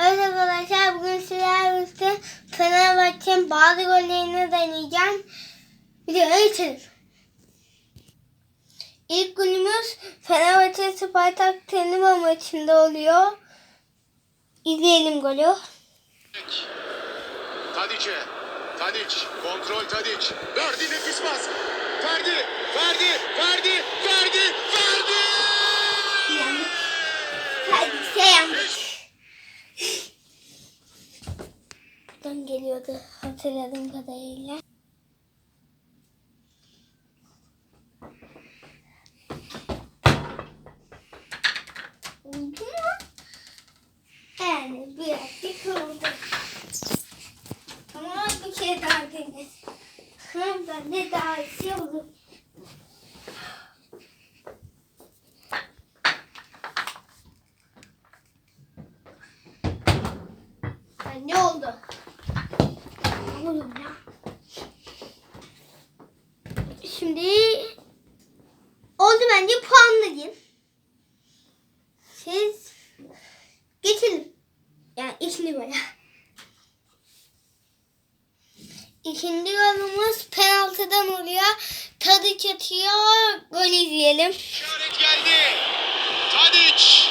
Evet arkadaşlar bugün sizlerle birlikte Fenerbahçe'nin bazı gollerini deneyeceğim. Videoya geçelim. İlk golümüz Fenerbahçe Spartak Tenima maçında oluyor. İzleyelim golü. Tadiç'e. Tadiç. Kontrol Tadiç. Verdi nefis pas. Ferdi. Ferdi. Ferdi. Ferdi. Ferdi. Yanlış. Hadi şey Buradan geliyordu hatırladığım kadarıyla. Oldu mu? Yani birazcık oldu. Ama bir kere daha dene. Hem de daha iyi olur. Ay, ne oldu? Oğlum ya. Şimdi oldu bence puanlayayım. Siz geçelim. Yani ikinci böyle. İkinci golümüz penaltıdan oluyor. Tadı atıyor. Gol izleyelim. İşaret geldi. Tadiç.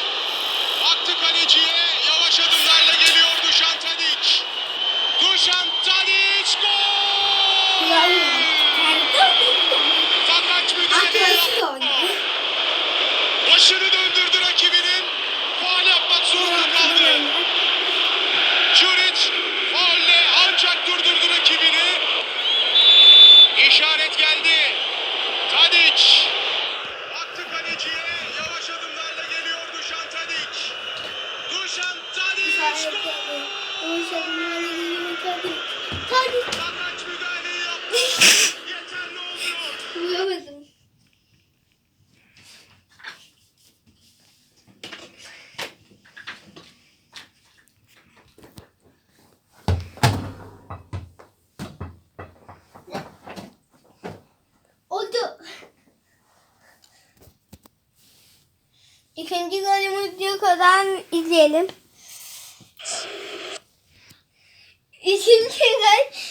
Oldu. İkinci golümüz Dioko'dan izleyelim. İkinci gol.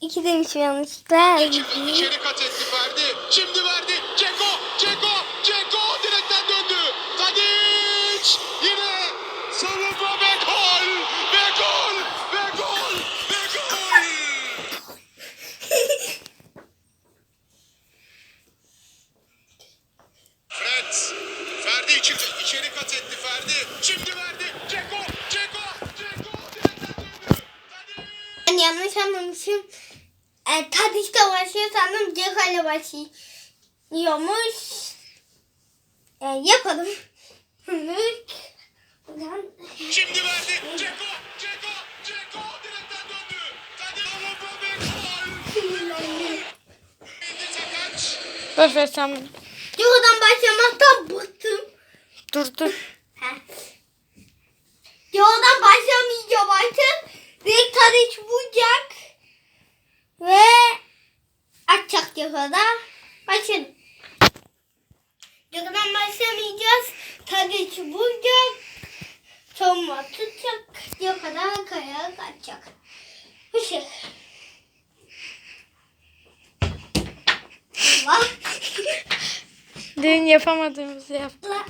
İki demişim yanlışlıkla. İçeri kat etti Ferdi. Şimdi verdi. Ceko, Ceko, Ceko direkten döndü. Tadic yine savunma ve gol. Ve gol. Ve gol. Ve gol. Fred. Ferdi içeri, içeri kat etti Ferdi. Şimdi verdi. Ceko, Ceko, Ceko direkten döndü. Tadic. Ben yanlış anlamışım. E, Tadiş'te başlıyor sandım. Ceko ile başlıyormuş. E, yapalım. Buradan. Şimdi verdi. Ceko, Ceko, Ceko direkten döndü. Tadic savunma ve gol. Boş ver sen. Ceko'dan başlamaktan bıktım. Dur dur. Ceko'dan başlamayacağım artık. Direkt Tadiş vuracak. Ve atacak Ceko'da. Başladım. Ceko'dan başlamayacağız. Tadiş vuracak. Sonra tutacak. Ceko'dan kayarak atacak. Bu şey. Allah. Dün yapamadığımızı yaptık.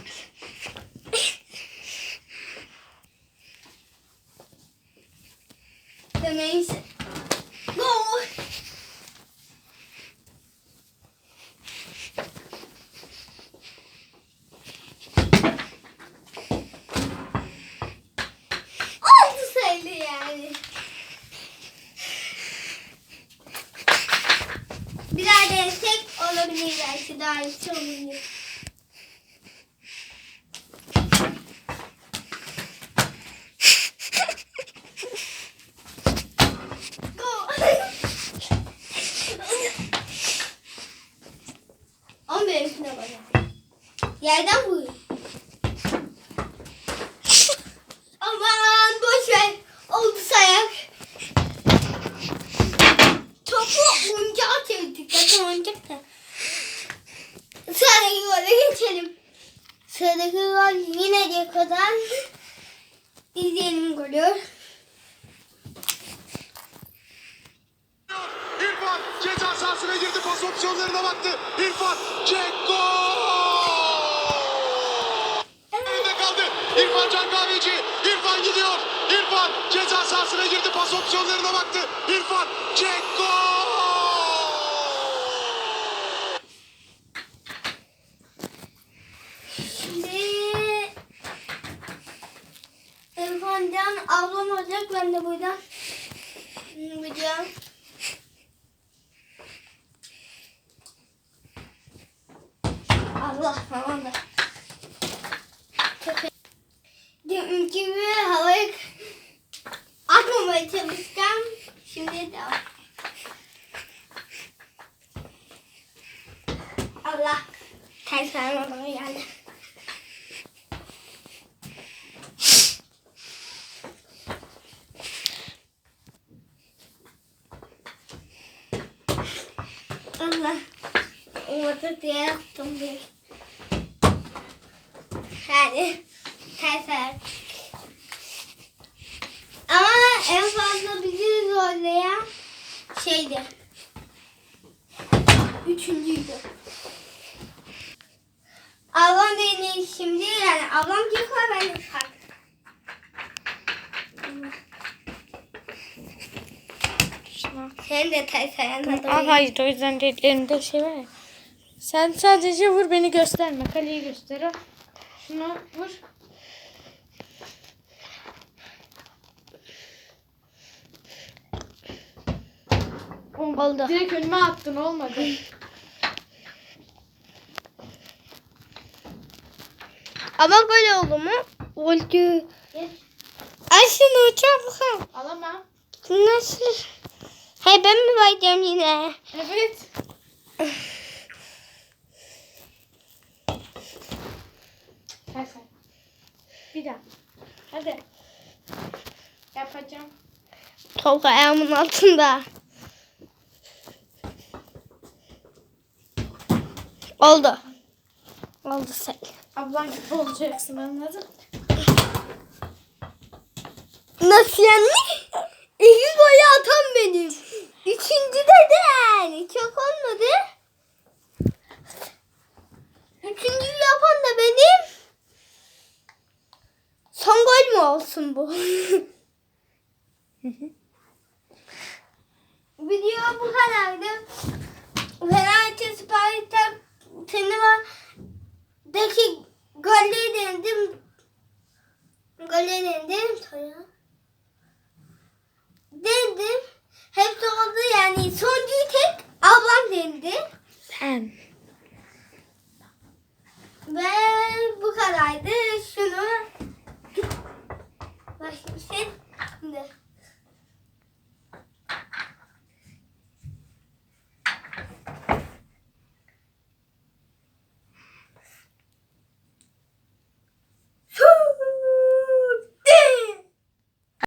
Neyse. Gol. Sayılı yani. Bir daha denesek olabilir belki daha iyisi olabilir. gol yine Diego'dan. İzleyelim golü. İrfan ceza sahasına girdi. Pas opsiyonlarına baktı. İrfan Ceko! Önünde kaldı. İrfan Can Kahveci. İrfan gidiyor. İrfan ceza sahasına girdi. Pas opsiyonlarına baktı. İrfan Ceko! Allah. Ters bana geldi. Allah. Orada diye yaptım bir. Yani ters. Ama en fazla bizi zorlayan şeydi. Üçüncüydü. Ablam beni şimdi yani ablam yıkar ben yıkar. Sen de ayağına Aa, hayır o yüzden değil. Elinde şey var ya. Sen sadece vur beni gösterme. Kaleyi göster. Şunu vur. Oldu. Direkt önüme attın olmadı. Ama gol oldu mu? Oldu. Ay şunu çabuk. Alamam. Nasıl? Hey ben mi bayacağım yine? Evet. Sen. Bir daha. Hadi. Yapacağım. Top ayağımın altında. Oldu. Oldu sen. Ablan gibi olacaksın anladın? Nasıl yani? İki golü atan benim. Üçüncü de değil. Çok olmadı. Üçüncüyü yapan da benim. Son gol mü olsun bu? Video bu kadardı. Fenerbahçe Sparta Turnuva'daki golleri denedim. Golleri denedim. Sonra denedim. Hepsi oldu yani. Sonuncuyu tek ablam denedi. Ben. Ve bu kadardı. Şunu.